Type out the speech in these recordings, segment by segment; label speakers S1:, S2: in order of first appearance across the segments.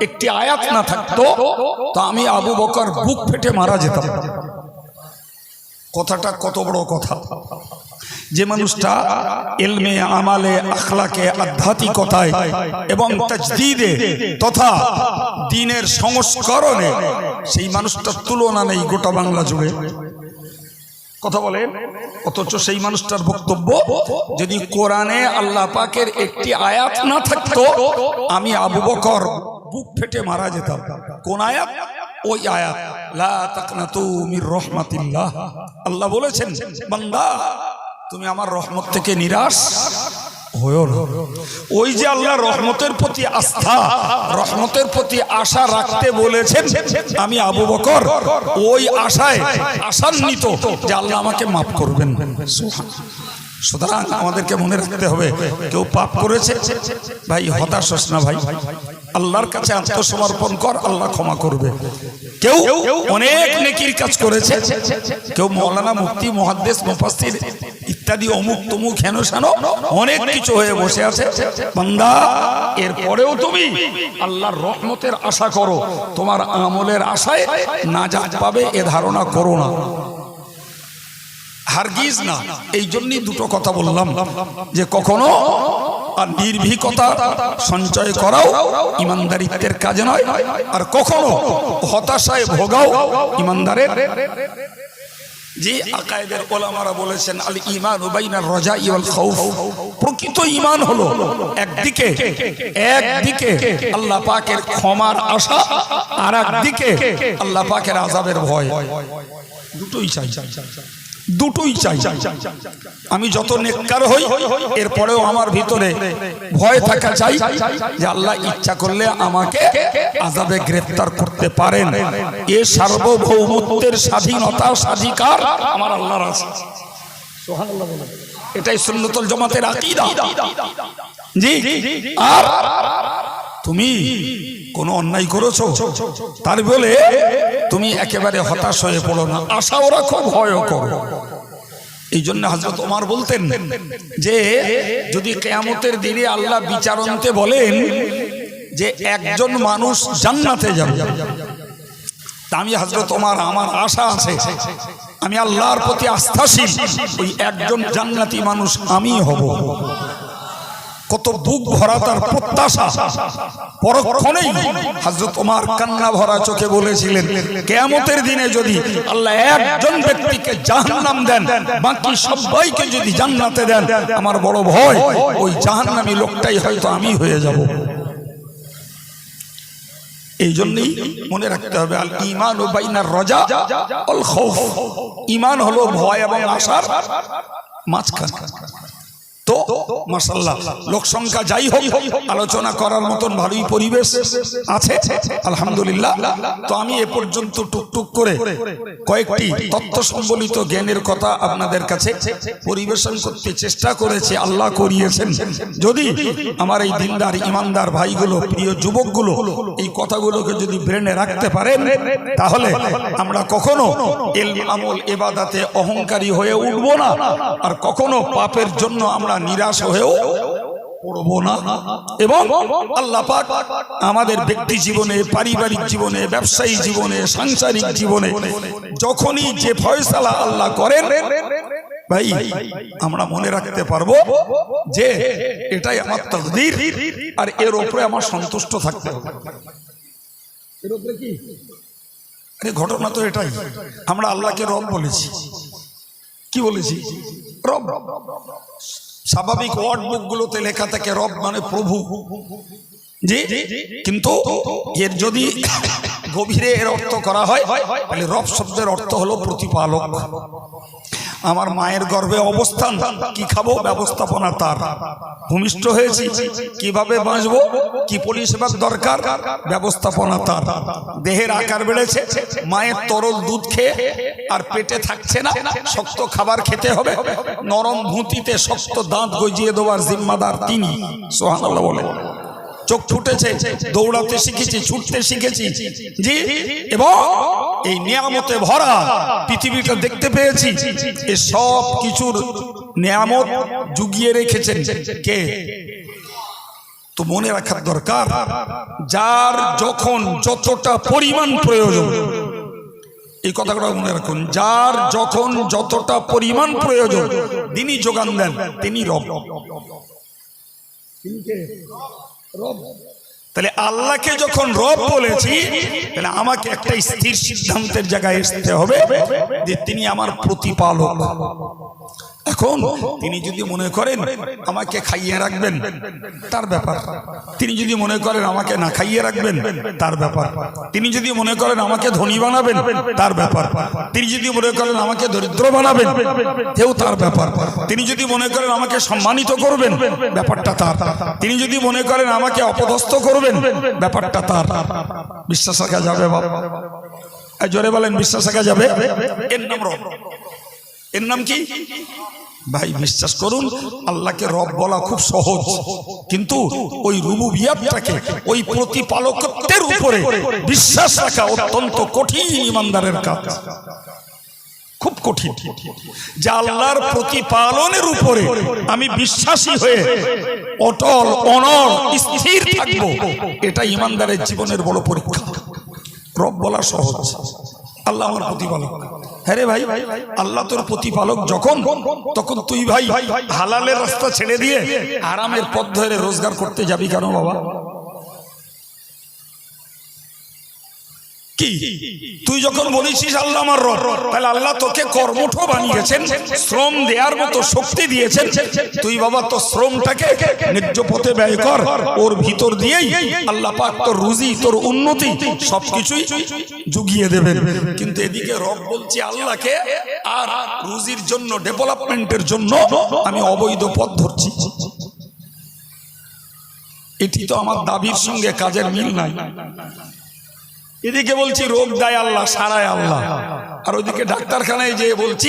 S1: একটি আয়াত না আমি আবু বকর বুক ফেটে মারা যেতাম। কথাটা কত বড় কথা। যে মানুষটা এলমে আমালে, আখলাকে, আধ্যাত্মিকতায় এবং তথা দিনের সংস্করণে সেই মানুষটার তুলনা নেই গোটা বাংলা জুড়ে। কথা বলেন। অথচ সেই মানুষটার বক্তব্য, যদি কোরআনে আল্লাহ পাকের একটি আয়াত না থাকতো, আমি আবু বকর বুক ফেটে মারা যেতাম। কোন আয়াত? ওই আয়াত, লা তাকনাতু মির রহমাতিল্লাহ। আল্লাহ বলেছেন, বান্দা, তুমি আমার রহমত থেকে নিরাশ। ওই যে আল্লাহ রহমতের প্রতি আস্থা, রহমতের প্রতি আশা রাখতে বলেছেন, আমি আবু বকর, ওই আশায় আশান্বিত যে আল্লাহ আমাকে মাফ করবেন। সুতরাং আমাদেরকে মনে রাখতে হবে, কেউ পাপ করেছে, ভাই হতাশ হোস না ভাই। আল্লাহর কাছে আত্মসমর্পণ কর, আল্লাহ ক্ষমা করবে। কেউ অনেক নেকির কাজ করেছে, কেউ মৌলানা মুক্তি মহাদ্দেশ মুফাসসির ইত্যাদি, অমুক তমুক, হেন সানো, অনেক কিছু হয়ে বসে আছে। বান্দা, এরপরেও তুমি আল্লাহর রহমতের আশা করো, তোমার আমলের আশায় না যা পাবে, এ ধারণা করো না। হারগিজ না, এই জন্যই দুটো কথা বললাম, যে কখনো আর নির্ভীকতা সঞ্চয় করাও ইমানদারিত্বের কাজে নয়, আর কখনো হতাশায় ভোগাও ইমানদারের যে আকায়েদের ওলামারা বলেছেন, আল ইমান উবাইনার রজা ইউল খাউফ। প্রকৃত ইমান হলো একদিকে একদিকে আল্লাহ পাকের ক্ষমার আশা আর একদিকে আল্লাহ পাকের আযাবের ভয়। দুটোই চাই। দুটোই চাই আমি যত নেককার হই এরপরেও আমার ভিতরে ভয় থাকা চাই যে আল্লাহ ইচ্ছা করলে আমাকে আজাবে গ্রেফতার করতে পারেন এ সার্বভৌমত্বের স্বাধীনতা স্বাধিকার আমার আল্লাহর আছে। এটাই সুন্নতুল জামাতের আকীদা জি আর তুমি কোনো অন্যায় করেছ তার বলে তুমি একেবারে হতাশ হয়ে পড়ো না আশাও রাখো ভয়ও করো। এই জন্য হজরত ওমার বলতেন যে, যদি কেয়ামতের দিনে আল্লাহ বিচারন্তে বলেন যে একজন মানুষ জান্নাতে যাবে। আমি হজরত ওমার, আমার আশা আছে, আমি আল্লাহর প্রতি আস্থাশীল, ওই একজন জান্নাতি মানুষ আমি হব। কত বুক ভরা তার প্রত্যাশা। পরক্ষণেই হযরত ওমর কান্না ভরা চোখে বলেছিলেন, কিয়ামতের দিনে যদি আল্লাহ একজন ব্যক্তিকে জাহান্নাম দেন, বাকি সবাইকে যদি জান্নাতে দেন, আমার বড় ভয়, ওই জাহান্নামী লোকটাই হয়তো আমি হয়ে যাব। এই জন্যই মনে রাখতে হবে, আল ইমান ও বাইনার রজা অল ইমান হলো ভয় এবং আশার মাঝখানে। তো মাসাল্লাহ লোক সংখ্যা যাই হোক, আলোচনা করার মতন ভালোই পরিবেশ আছে, আলহামদুলিল্লাহ। তো আমি এ পর্যন্ত টুকটুক করে কয়েকটি তথ্য সম্বলিত জ্ঞানের কথা আপনাদের কাছে পরিবেশন করতে চেষ্টা করেছে, আল্লাহ করিয়েছেন। যদি আমার এই দিনদার, ইমানদার ভাইগুলো, প্রিয় যুবকগুলো এই কথাগুলোকে যদি ব্রেনে রাখতে পারেন, তাহলে আমরা কখনো এল আমল এবাদাতে অহংকারী হয়ে উঠবো না, আর কখনো পাপের জন্য আমরা নিরাশ হয়েও পড়ব না। এবং আল্লাহ আমাদের ব্যক্তি জীবনে, পারিবারিক জীবনে, ব্যবসায়ী জীবনে, সাংসারিক জীবনে যখনই যে ফয়সালা আল্লাহ করেন, ভাই, আমরা মনে রাখতে পারব যে এটাই আমার তকদির আর এর উপরে আমার সন্তুষ্ট থাকতে হবে। ঘটনা তো এটাই। আমরা আল্লাহকে রব বলেছি। কি বলেছি? রব। স্বাভাবিক ওয়ার্ড বুক গুলোতে লেখা থাকে, রব মানে প্রভু। জি? কিন্তু এর যদি গভীরে এর অর্থ করা হয়, তাহলে রব শব্দের অর্থ হলো প্রতিপালক। আমার মায়ের গর্ভে অবস্থান, কি খাব? ব্যবস্থাপনা তার। ভূমিষ্ঠ হয়েছি, কীভাবে বাঁচবো? কি পরিষেবার দরকার? ব্যবস্থাপনা তার। দেহের আকার বেড়েছে, মায়ের তরল দুধ খেয়ে আর পেটে থাকছে না, শক্ত খাবার খেতে হবে। নরম ভুঁতিতে শক্ত দাঁত গজিয়ে দেওয়ার জিম্মাদার তিনি সোহান বলে চোখ ছুটেছে, দৌড়াতে শিখেছি, ছুটতে শিখেছি। জি, এবং এই নিয়ামতে ভরা পৃথিবীটা দেখতে পেয়েছি। এ সব কিছুর নিয়ামত জুগিয়ে রেখেছেন কে? তো মনে রাখার দরকার, যার যখন যতটা পরিমাণ প্রয়োজন, এই কথাটা মনে রাখুন, যার যখন যতটা পরিমাণ প্রয়োজন, তিনি যোগান দেন, তিনি রব। তাহলে আল্লাহকে যখন রব বলেছি, তাহলে আমাকে একটা স্থির সিদ্ধান্তের জায়গায় আসতে হবে যে তিনি আমার প্রতিপালক। এখন তিনি যদি মনে করেন, আমাকে খাইয়ে রাখবেন, তার ব্যাপার। তিনি যদি মনে করেন, আমাকে না খাইয়ে রাখবেন, তার ব্যাপার। তিনি যদি মনে করেন, আমাকে ধনী বানাবেন, তার ব্যাপার। তিনি যদি মনে করেন, আমাকে দরিদ্র বানাবেন কেউ তার ব্যাপার। তিনি যদি মনে করেন, আমাকে সম্মানিত করবেন, ব্যাপারটা তার। তিনি যদি মনে করেন, আমাকে অপদস্থ করবেন, ব্যাপারটা তার। বিশ্বাস রাখা যাবে বাবা জোরে বলেন, বিশ্বাস রাখা যাবে? এর নাম এর নাম কি? ভাই, বিশ্বাস করুন, আল্লাহকে রব বলা খুব সহজ। কিন্তু ওই রুবুবিয়াতটাকে, ওই প্রতিপালকত্বের উপরে বিশ্বাস রাখা অত্যন্ত কঠিন ইমানদারের কাজ। খুব কঠিন। যে আল্লাহর প্রতিপালনের উপরে আমি বিশ্বাসী হয়ে অটল অনল স্থির থাকব, এটা ইমানদারের জীবনের বড় পরীক্ষা। রব বলা সহজ। আল্লাহ আমার প্রতিপালক। হ্যাঁ রে ভাই, আল্লাহ তোর প্রতিপালক যখন, তখন তুই ভাই হালালের রাস্তা ছেড়ে দিয়ে আরামের পথ ধরে রোজগার করতে যাবি কেন বাবা? কি? তুই যখন বলেছিস আল্লাহ আমার রব, তাহলে আল্লাহ তোকে কর্মঠ বানিয়েছেন, শ্রম দেওয়ার মতো শক্তি দিয়েছেন। তুই বাবা তো শ্রমটাকে ন্যায্য পথে ব্যয় কর। ওর ভিতর দিয়েই আল্লাহ পাক তোর রুজি, তোর উন্নতি সবকিছুই জুগিয়ে দেবেন। কিন্তু এদিকে রব বলছি, আল্লাহকে আর রুজির জন্য, ডেভেলপমেন্টের জন্য আমি অবৈধ পথ ধরছি। এটি তো আমার দাবির সঙ্গে কাজের মিল নাই। এদিকে বলছি রোগ দেয় আল্লাহ সারায় আল্লাহ। আর ওইদিকে ডাক্তারখানায় যে বলছি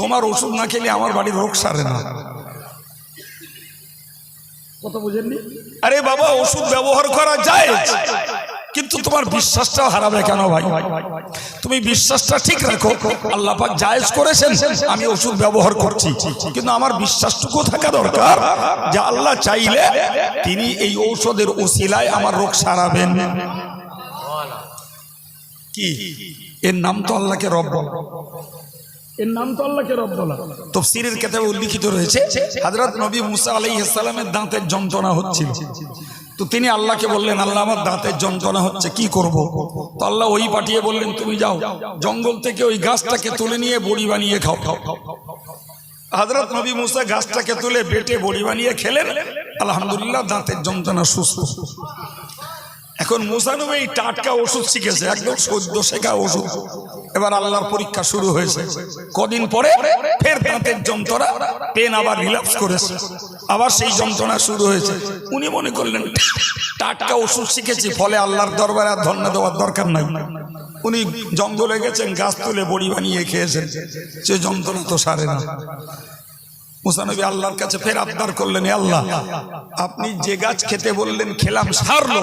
S1: তোমার ওষুধ না খেলে আমার বাড়ির রোগ সারে না। আরে বাবা ওষুধ ব্যবহার করা যায় কিন্তু তোমার বিশ্বাসটা হারাবে কেন ভাই? তুমি বিশ্বাসটা ঠিক রাখো আল্লাহ পাক জায়েজ করেছেন আমি ওষুধ ব্যবহার করছি। কিন্তু আমার বিশ্বাসটুকু থাকা দরকার যে আল্লাহ চাইলে তিনি এই ঔষধের ওসিলায় আমার রোগ সারাবেন। কি? এর নাম তো আল্লাহকে রব বলা। এর নাম তো আল্লাহকে রব বলা। তফসিরের কেতাবে উল্লিখিত রয়েছে হযরত নবী মুসা আলাইহিস সালামের দাঁতের যন্ত্রণা হচ্ছিল। তো তিনি আল্লাহকে বললেন আল্লাহ আমার দাঁতের যন্ত্রণা হচ্ছে কি করব? তো আল্লাহ ওই পাঠিয়ে বললেন তুমি যাও জঙ্গল থেকে ওই গাছটাকে তুলে নিয়ে বড়ি বানিয়ে খাও। খাও খাও হযরত নবী মুসা গাছটাকে তুলে বেটে বড়ি বানিয়ে খেলেন। আলহামদুলিল্লাহ দাঁতের যন্ত্রণা সুস্থ। এখন মুসানবী টাটকা ওষুধ শিখেছে, একদম সদ্য শেখা ওষুধ। এবার আল্লাহর পরীক্ষা শুরু হয়েছে। কদিন পরে ফের দাঁতের যন্ত্রণা, পেন আবার রিল্যাক্স করেছে। আবার সেই যন্ত্রণা শুরু হয়েছে। উনি মনে করলেন, টাটকা ওষুধ শিখেছি, ফলে আল্লাহর দরবারে আর ধন্য দেওয়ার দরকার নাই। উনি জঙ্গলে গেছেন, গাছ তুলে বড়ি বানিয়ে খেয়েছেন। সে যন্ত্রণা তো সারে না। মুসানবী আল্লাহর কাছে ফের আবদার করলেন আল্লাহ, আপনি যে গাছ খেতে বললেন, খেলাম, সারলো।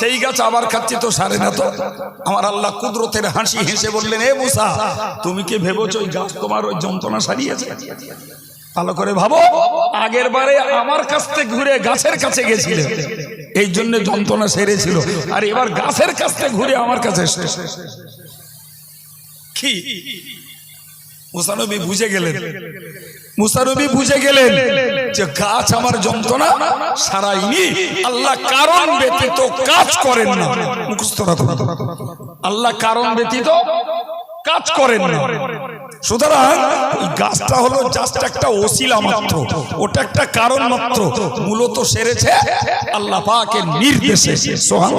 S1: সেই গাছ আবার খাচ্ছি, তো সারে না তো? আমার আল্লাহ কুদরতের হাসি হেসে বললেন, এ মুসা, তুমি কি ভেবেছো ওই গাছ তোমার ওই যন্ত্রণা সারিয়েছে? ভালো করে ভাবো, আগের বারে আমার কাছ থেকে ঘুরে গাছের কাছে গেছিলে। এই জন্য যন্ত্রণা সেরেছিল। আর এবার গাছের কাছ থেকে ঘুরে আমার কাছে কি? মুসানবী বুঝে গেলেন। মুসানবী বুঝে গেলেন যে গাছ আমার যন্ত্রণা সারাইনি। আল্লাহ কারণ ব্যতীত কাজ করেন না। মুখস্থ আল্লাহ কারণ ব্যতীত কাজ করেন না। সুতরাং গাছটা হলো জাস্ট একটা ওসিলা মাত্র। ওটা একটা কারণ মাত্র। মূলত সেরেছে আল্লাহ পাকের নির্দেশে। সোহান